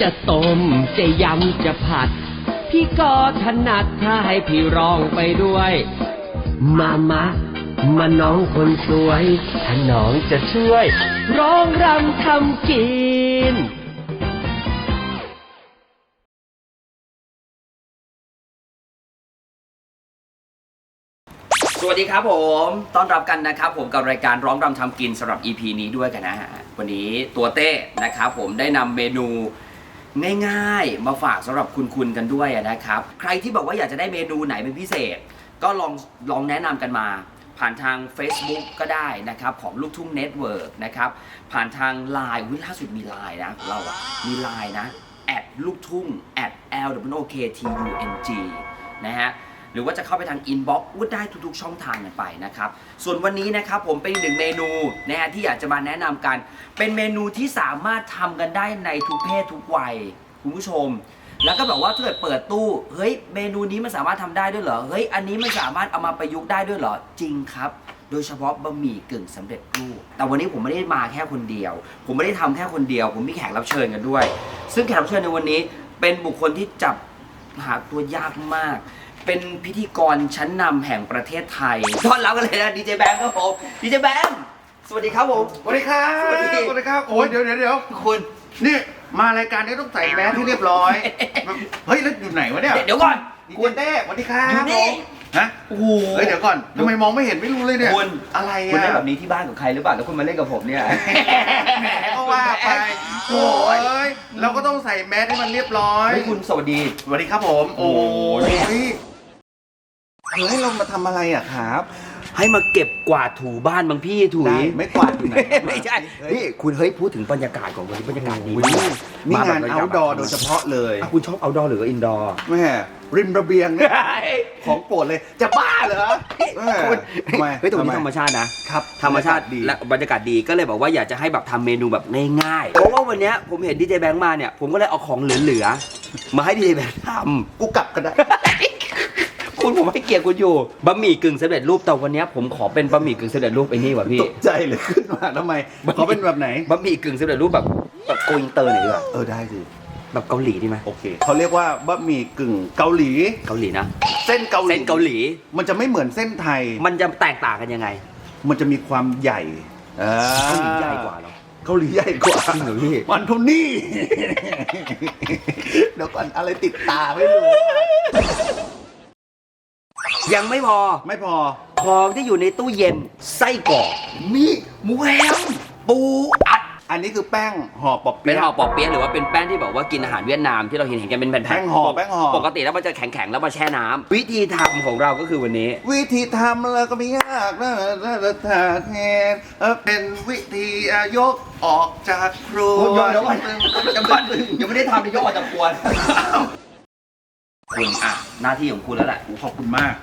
จะต้มจะยำจะผัด พี่ก็ถนัดถ้าให้พี่ร้องไปด้วย มามะมาน้องคนสวยถ้าน้องจะช่วย ร้องรำทำกินสวัสดีครับผมต้อนรับกันนะครับผมกับรายการร้องรำทำกินสำหรับ EP นี้ด้วยกันนะฮะ วันนี้ตัวเต้นะครับผมได้นำเมนู ง่ายๆ มาฝากสำหรับคุณคุณกันด้วยนะครับ ใครที่บอกว่าอยากจะได้เมนูไหนเป็นพิเศษ ก็ลองลองแนะนำกันมา ผ่านทาง Facebook ก็ได้นะครับ ของลูกทุ่งเน็ตเวิร์กนะครับ ผ่านทาง Line วิล่าสุดมี l ล n e นะของเราอะมี Line นะแอดลูกทุ่งแอด l w o k t u n g นะฮะ หรือว่าจะเข้าไปทางอินบ็อกซ์ก็ได้ทุกๆ ช่องทางกันไปนะครับ ส่วนวันนี้นะครับผมเป็นหนึ่งเมนูนะฮะที่อยากจะมาแนะนำกัน เป็นเมนูที่สามารถทำกันได้ในทุกเพศทุกวัยคุณผู้ชม แล้วก็แบบว่าถ้าเกิดเปิดตู้ เฮ้ย เมนูนี้มันสามารถทำได้ด้วยเหรอ เฮ้ย อันนี้มันสามารถเอามาประยุกต์ได้ด้วยเหรอ จริงครับโดยเฉพาะบะหมี่กึ่งสำเร็จรูป แต่วันนี้ผมไม่ได้มาแค่คนเดียว ผมไม่ได้ทำแค่คนเดียว ผมมีแขกรับเชิญกันด้วย ซึ่งแขกรับเชิญในวันนี้เป็นบุคคลที่จับหาตัวยากมาก เป็นพิธีกรชั้นนำแห่งประเทศไทยต้อนรับกันเลยนะดีเจแบงค์ครับผมดีเจแบงค์สวัสดีครับผม สวัสดีครับสวัสดี สวัสดีครับโอ้ยเดี๋ยวเดี๋ยวเดี๋ยวคุณนี่มารายการนี้ต้องใส่แมสให้เรียบร้อย เฮ้ยแล้วอยู่ไหนวะเนี่ยเดี๋ยวก่อนดีคุเจณเต้สวัสดีครับอยู่นี่ผมฮะโอ้โหเฮ้ยเดี๋ยวก่อนทำไมมองไม่เห็นไม่รู้เลยเนี่ยคุณอะไรคุณอะได้แบบนี้ที่บ้านของใครหรือเปล่าแล้วคุณมาเล่นกับผมเนี่ยแหมก็ว่าไปโอ้ยเราก็ต้องใส่แมสให้มันเรียบร้อยเฮ้ยคุณสวัสดี สวัสดีครับผม โอ้โอ้ยย เฮ้ยเฮ้ยเรามาทำอะไรอะครับ ให้มาเก็บกวาดถูบ้านบางพี่ถุย ได้ไม่กวาดอยู่ไหน ไม่ใช่เฮ้ยนี่คุณเฮ้ยพูดถึงบรรยากาศของวันนี้บรรยากาศดีโอ้ยมากนี่งานมแบบเอาดอร์โดยเฉพาะเลยอะคุณชอบเอาดอร์หรืออินดอร์ แม่ริมระเบียงเนี่ยของโปรดเลย จะบ้าเหรอแม่คุณทำไมเฮ้ยตรงนี้ทำไธรรมชาตินะครับธรรมชาติดี และบรรยากาศดีก็เลยบอกว่าอยากจะให้แบบทำเมนูแบบง่ายๆ เพราะว่าวันเนี้ยผมเห็นดีเจแบงค์มาเนี่ย ผมก็เลยเอาของเหลือๆ มาให้ดีเจแบงค์ทกูกลับก็ได้ำ คุณผมให้เกียรติคุณอยู่บะหมี่กึ่งสำเร็จรูปแต่วันเนี้ยผมขอเป็นบะหมี่กึ่งสำเร็จรูปไอ้นี่ว่ะพี่ ตกใจเลยขึ้นมาทำไมเขาเป็นแบบไหน บะหมี่กึ่งสำเร็จรูปแบบแบบโกอินเตอร์หน่อยดีกว่าเออได้สิแบบเกาหลีดีไหมโอเคเขาเรียกว่าบะหมี่กึ่งเกาหลี เกาหลีนะเส้นเกาหลีเส้นเกาหลี มันจะไม่เหมือนเส้นไทย มันจะแตกต่างกันยังไงมันจะมีความใหญ่อ่าเกาหลีใหญ่กว่าเหรอ เกาหลีใหญ่กว่าจริงเหรอพี่ มันเทุนี่ เดี๋ยวก่อนอะไรติดตาไม่รู้ ยังไม่พอไม่พอ ของที่อยู่ในตู้เย็นไส้กรอกนี่หมูแฮมปูอัด อันนี้คือแป้งห่อปอบเป็เปี๊นยะ ห่อปอเปี๊ยะหรือว่าเป็นแป้งที่แบบว่ากินอาหารเวียดนามที่เราเห็นเห็นกันเป็นแผ่นๆแป้งห่อปกแป้งห่อ ปกติแล้วมันจะแข็งๆแล้วมาแช่น้ำวิธีทำของเราก็คือวันนี้ วิธีทำแล้วก็ไม่ยากนะนะถ้าแทนเออเป็นวิธียกออกจากครัวโอ้ยเดี๋ยวก่อน ยังก่อนยังไม่ได้ทำเลยยกออกจากครัวคุณอะหน้าที่ของคุณแล้วแหละ โอ้ขอบคุณมาก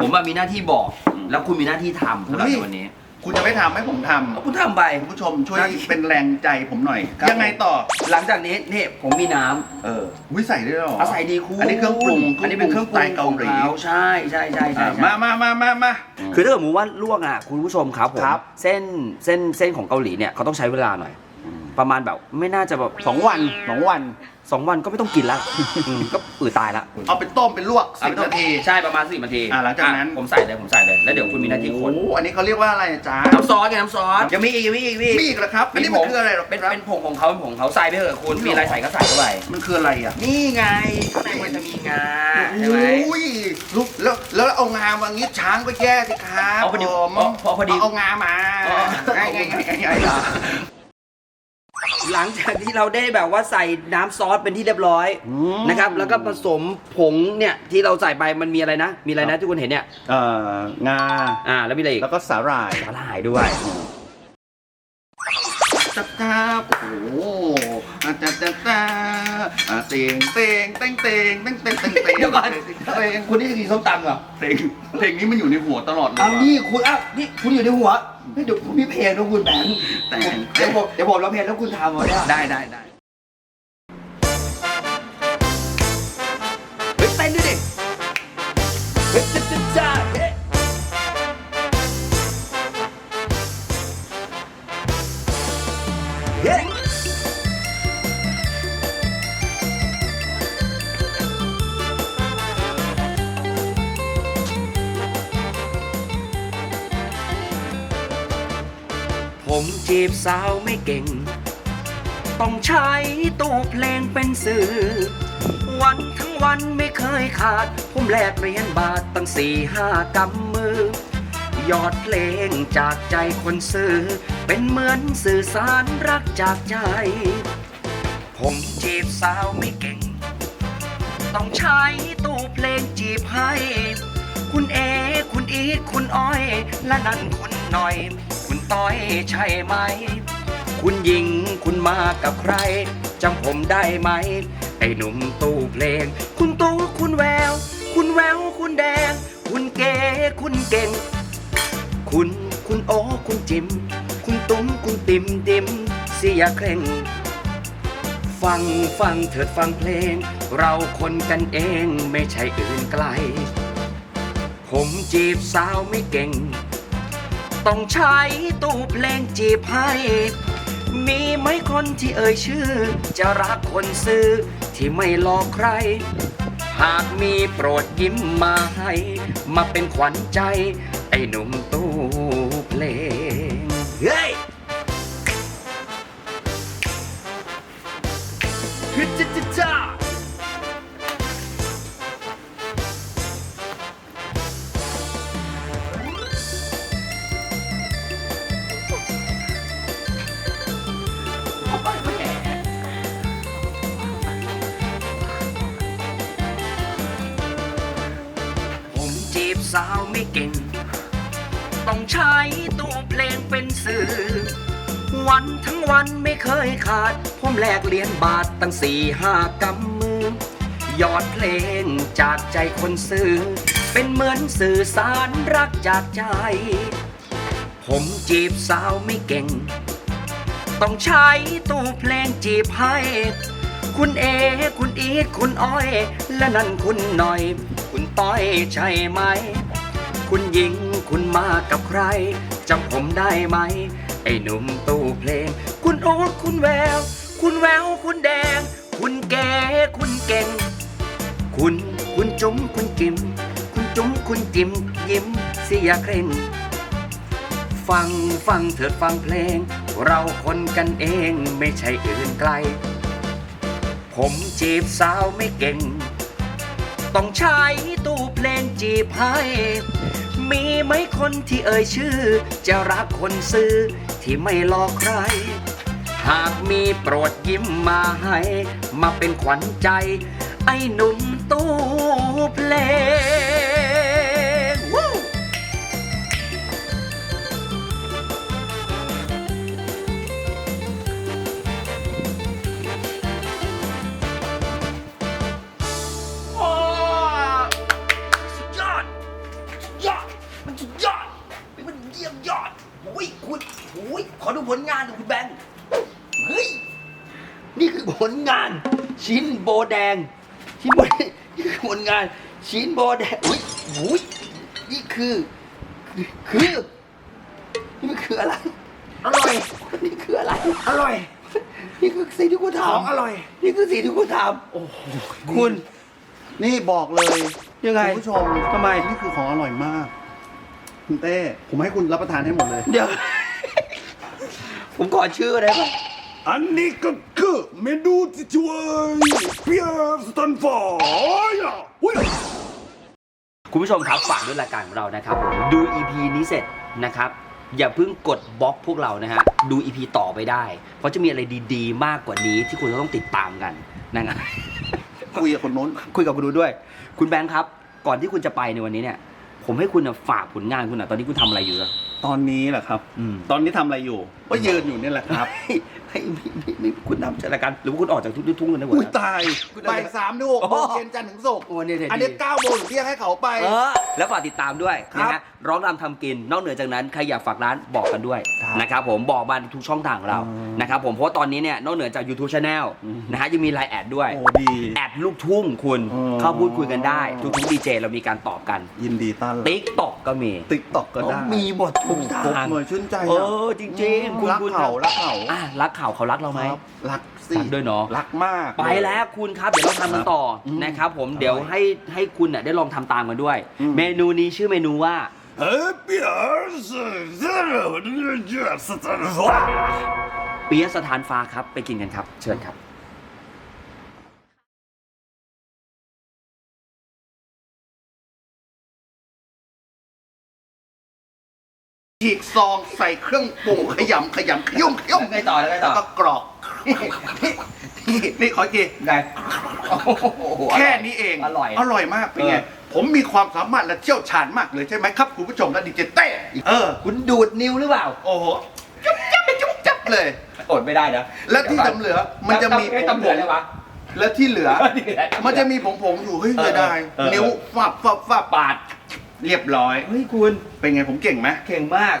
ผมอะมีหน้าที่บอกอืมแล้วคุณมีหน้าที่ทำสำหรับเฮ้ยในวันนี้คุณจะไม่ทำให้ผมทเอาคุณทำไปำคุณผู้ชมช่วยเป็นแรงใจผมหน่อย ครับ ยังไงต่อ หลังจากนี้นี่ผมมีน้ำเออวิใส่ได้หรออาศัยดีคุณอันนี้เครื่องปรุงอันนี้เป็นเครื่องปรุงสไตล์เกาหลี ของขใช่ใช่ใช่ใช่อะใช่ มามามามามา คือถ้าเกิดสมมติว่าลวกอะคุณผู้ชมครับผมครับ เส้นเส้นเส้นของเกาหลีเนี่ยเขาต้องใช้เวลาหน่อย ประมาณแบบไม่น่าจะแบบสองวันสองวัน สองวันก็ไม่ต้องกินละอืมก็อืดตายละเอาไปต้มเป็นลวกสิบนาที ใช่ประมาณสิบนาทีอะหลังจากนั้น อะผมใส่เลยผมใส่เลยแล้วเดี๋ยวคุณมีหน้าที่คนโอ้โหอันนี้เขาเรียกว่าอะไรอาจารย์น้ำซอสไงน้ำซอสยังมีอีกยังมีอีกมีมีอีกเหรอครับ อันนี้มันคืออะไรหรอเป็นครับเป็นผงของเขาเป็นผงของเขาใส่ไปเถอะคุณมีอะไรใส่ก็ใส่เข้าไปมันคืออะไรอะนี่ไงข้างในมันจะมีงาใช่ไหมโอ้ยลูกแล้วแล้วเอางามางงี้ช้างก็แย่สิครับเอาพอดีผมเอาพอพอดี เอางามาอ๋อไงไงไงไงไง หลังจากที่เราได้แบบว่าใส่น้ำซอสเป็นที่เรียบร้อยนะครับแล้วก็ผสมผงเนี่ยที่เราใส่ไปมันมีอะไรนะ มีอะไรนะที่คุณเห็นเนี่ยเอ่องา อ่าแล้วมีอะไรอีกแล้วก็สาหร่ายสาหร่ายด้วย จับครับโอ้โหอาจับจับจ้าอ่าเตียงเตียงเต็งเต็งเต็งเต็งเต็งเต็งเดี๋ยวก่อนเต็งคุณนี่คือกินส้มตำเหรอเพลงเพลงนี้มันอยู่ในหัวตลอดเลยเอาว่ะนี่คุณอะนี่คุณอยู่ในหัว เฮ้ยเดี๋ยวคุณมีเพลงนะคุณแบงค์แต่เดี๋ยวผมเดี๋ยวผมร้องเพลงแล้วคุณทำเอาเนี่ยได้ ได้ได้ มจีบสาวไม่เก่ง ต้องใช้ตู้เพลงเป็นสื่อ วันทั้งวันไม่เคยขาด ผมแลกเหรียญบาทตั้งสี่ห้ากำมือ ยอดเพลงจากใจคนซื้อ เป็นเหมือนสื่อสารรักจากใจ ผมจีบสาวไม่เก่ง ต้องใช้ตู้เพลงจีบให้ คุณเอ คุณอีทคุณอ้อย และนั่นคุณหน่อย ต้อยใช่ไหม คุณหญิงคุณมากับใครจำผมได้ไหม ไอ้หนุ่มตู้เพลง คุณตู้คุณแวว คุณแววคุณแดง คุณเก๋คุณเก่ง คุณคุณโอคุณจิม คุณตุ้มคุณติมติมเสียเคร่งฟังฟังเถิดฟังเพลง เราคนกันเองไม่ใช่อื่นไกล ผมจีบสาวไม่เก่ง ต้องใช้ตู้เพลงจีบให้ มีไหมคนที่เอ่ยชื่อ จะรักคนซื้อที่ไม่หลอกใคร หากมีโปรดยิ้มมาให้ มาเป็นขวัญใจ ไอ้หนุ่มตู้เพลง สาวไม่เก่ง ต้องใช้ตู้เพลงเป็นสื่อ วันทั้งวันไม่เคยขาด ผมแลกเหรียญบาทตั้งสี่ห้ากำมือ ยอดเพลงจากใจคนซื้อ เป็นเหมือนสื่อสารรักจากใจ ผมจีบสาวไม่เก่ง ต้องใช้ตู้เพลงจีบให้คุณเอ คุณอีทคุณอ้อย และนั่นคุณหน่อย คุณต้อยใช่ไหม คุณหญิงคุณมากับใครจำผมได้ไหม ไอ้หนุ่มตู้เพลง คุณโอ๊ตคุณแวว คุณแววคุณแดง คุณแก่คุณเก่ง คุณคุณจุ๋มคุณจิมคุณจุ๋มคุณจิมยิ้มเสียเคร่งฟังฟังเถิดฟังเพลง เราคนกันเองไม่ใช่อื่นไกล ผมจีบสาวไม่เก่ง ต้องใช้ตู้ จีบให้ มีไหมคนที่เอ่ยชื่อ จะรักคนซื้อที่ไม่หลอกใคร หากมีโปรดยิ้มมาให้ มาเป็นขวัญใจ ไอ้หนุ่มตู้เพลง งาน ชิ้นโบแดง ชิ้นโบแดงนี่คือผลงาน ชิ้นโบแดงอุ้ยโอ้ยนี่คือ คือนี่มันคืออะไรอร่อย นี่คืออะไร อร่อย นี่คือสิ่งที่คุณขทำองอร่อย นี่คือสิ่งที่คุณทำโอ้โหคุณ นี่บอกเลยยังไงคุณผู้ชมทำไม นี่คือของอร่อยมาก คุณเต้ ผมให้คุณรับประทานให้หมดเลย เดี๋ยว ผมขอชื่อได้ปะ อันนี้ก็คือเมนูที่ช่วยเพียร์สตันฟอร์ยอุ้ยคุณผู้ชมครับฝากด้วยรายการของเรานะครับผมดู EP นี้เสร็จนะครับอย่าเพิ่งกดบล็อกพวกเรานะฮะดู EP ต่อไปได้ เพราะจะมีอะไรดีๆ มากกว่านี้ที่คุณจะต้องติดตามกันนะครับคุยกับคนโน้นคุยกับคุณดูด้วย คุณแบงค์ครับ ก่อนที่คุณจะไปในวันนี้เนี่ย ผมให้คุณน่ะฝากผลงานคุณอะตอนนี้คุณทำอะไรอยู่อะตอนนี้แหละครับ อืม ตอนนี้ทำอะไรอยู่ ก็ยืนอยู่นี่แหละครับให้ให้ไม่ไม่ไม่คุณทำจัดรายการหรือว่าคุณออกจากทุ่งทุ่งกันได้หมดอุ้ยอะตายคุณบ่ายสามถึงหกโอ้โมงเย็นจันทร์ถึงศุกร์โอ้เนี่ยเนี่ย อันนี้ดีเก้าโมงถึงเที่ยงให้เขาไป เออแล้วฝากติดตามด้วยครับนะฮะร้องรำทำกิน นอกเหนือจากนั้นใครอยากฝากร้านบอกกันด้วยครับนะครับผมบอกมาทุกช่องทางของเราอืม นะครับผมเพราะว่าตอนนี้เนี่ยนอกเหนือจาก YouTube Channel อืมนะฮะยังมีไลน์แอดด้วย โอ้ดี แอดลูกทุ่งคุณอืมเข้าพูดคุยกันได้ทุกๆดีเจเรามีการตอบกันยินดีต้อนรับติ๊กตอกก็มีติ๊กต็อกก็ได้มีหมดทุกทาครบงหน่วยชื่นใจเออะอจริงๆคุณรักคุณเขารักเขาอะรักข่าวเขารักเราไหมครับรักสิรักด้วยเนาะรักมาก ไปแล้วคุณครับเดี๋ยวเราทำกันต่ออมนะครับผมอร่อยเดี๋ยวให้ให้คุณเน่ยได้ลองทำตามกันด้วย อืม เมนูนี้ชื่อเมนูว่าเปียะสถานฟ้าครับไปกินกันครับ เชิญครับ ฉีกซองใส่เครื่องปรุงขยำขยำขยุ่มขยุ่มไงต่อแล้วไงต่อ ก็กรอกนี่นี่ขออีกทีไงโอ้โหแค่นี้เองอร่อย อร่อยมากเป็นไงเออ ผมมีความสามารถและเชี่ยวชาญมากเลยใช่ไหมครับคุณผู้ชมและดีเจเต้เออ คุณดูดนิ้วหรือเปล่า โอ้โหจุ๊บจับจุ๊บจับเลย อดไม่ได้นะและที่ตำเหลือมันจะมีตำเหลือเลยวะ และที่เหลือที่เหลือ มันจะมีผงผงๆอยู่เฮ้ยเออเสียดายเออนิ้วฟับฟับฟับปาด เรียบร้อยเฮ้ยคุณเป็นไงผมเก่งไหมเก่งมาก